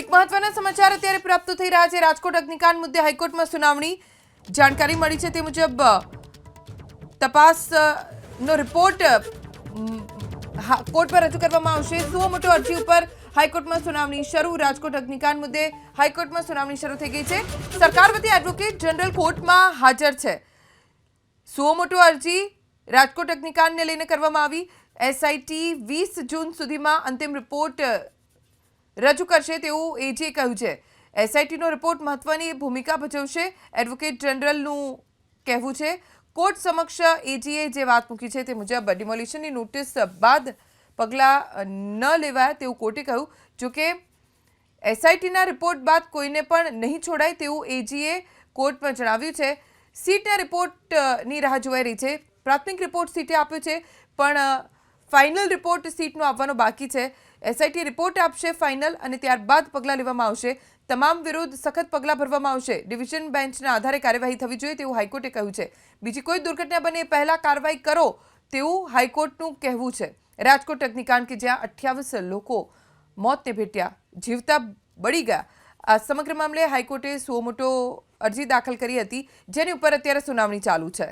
એક મહત્વના સમાચાર અત્યારે પ્રાપ્ત થઈ રહ્યા છે. રાજકોટ અગ્નિકાંડ મુદ્દે હાઈકોર્ટમાં સુનાવણી. જાણકારી મળી છે તે મુજબ તપાસ નો રિપોર્ટ કોર્ટ પર રજૂ કરવામાં આવશે. સુઓ મોટો અરજી ઉપર હાઈકોર્ટમાં સુનાવણી શરૂ. રાજકોટ અગ્નિકાંડ મુદ્દે હાઈકોર્ટમાં સુનાવણી શરૂ થઈ ગઈ છે. સરકાર વતી એડવોકેટ જનરલ કોર્ટમાં હાજર છે. સુઓ મોટો અરજી રાજકોટ અગ્નિકાંડને લઈને કરવામાં આવી. એસઆઈટી વીસ જૂન સુધીમાં અંતિમ રિપોર્ટ રજૂ કરશે તેવું એજીએ કહ્યું છે. એસઆઈટીનો રિપોર્ટ મહત્વની ભૂમિકા ભજવશે. એડવોકેટ જનરલનું કહેવું છે, કોર્ટ સમક્ષ એજીએ જે વાત મૂકી છે તે મુજબ ડિમોલિશનની નોટિસ બાદ પગલાં ન લેવાય તેવું કોર્ટે કહ્યું. જોકે એસઆઈટીના રિપોર્ટ બાદ કોઈને પણ નહીં છોડાય તેવું એજીએ કોર્ટમાં જણાવ્યું છે. સીટના રિપોર્ટની રાહ જોવાઈ રહી છે. પ્રાથમિક રિપોર્ટ સીટે આપ્યો છે, પણ ફાઇનલ રિપોર્ટ સીટનો આવવાનો બાકી છે. એસઆઈટી રિપોર્ટ આપશે ફાઇનલ અને ત્યારબાદ પગલાં લેવામાં આવશે. તમામ વિરુદ્ધ સખત પગલાં ભરવામાં આવશે. ડિવિઝન બેન્ચના આધારે કાર્યવાહી થવી જોઈએ તેવું હાઈકોર્ટે કહ્યું છે. બીજી કોઈ દુર્ઘટના બને પહેલાં કાર્યવાહી કરો તેવું હાઈકોર્ટનું કહેવું છે. રાજકોટ અગ્નિકાંડ કે જ્યાં અઠ્યાવીસ લોકો મોતને ભેટ્યા, જીવતા બળી ગયા. આ સમગ્ર મામલે હાઈકોર્ટે સુઓ મોટો અરજી દાખલ કરી હતી, જેની ઉપર અત્યારે સુનાવણી ચાલુ છે.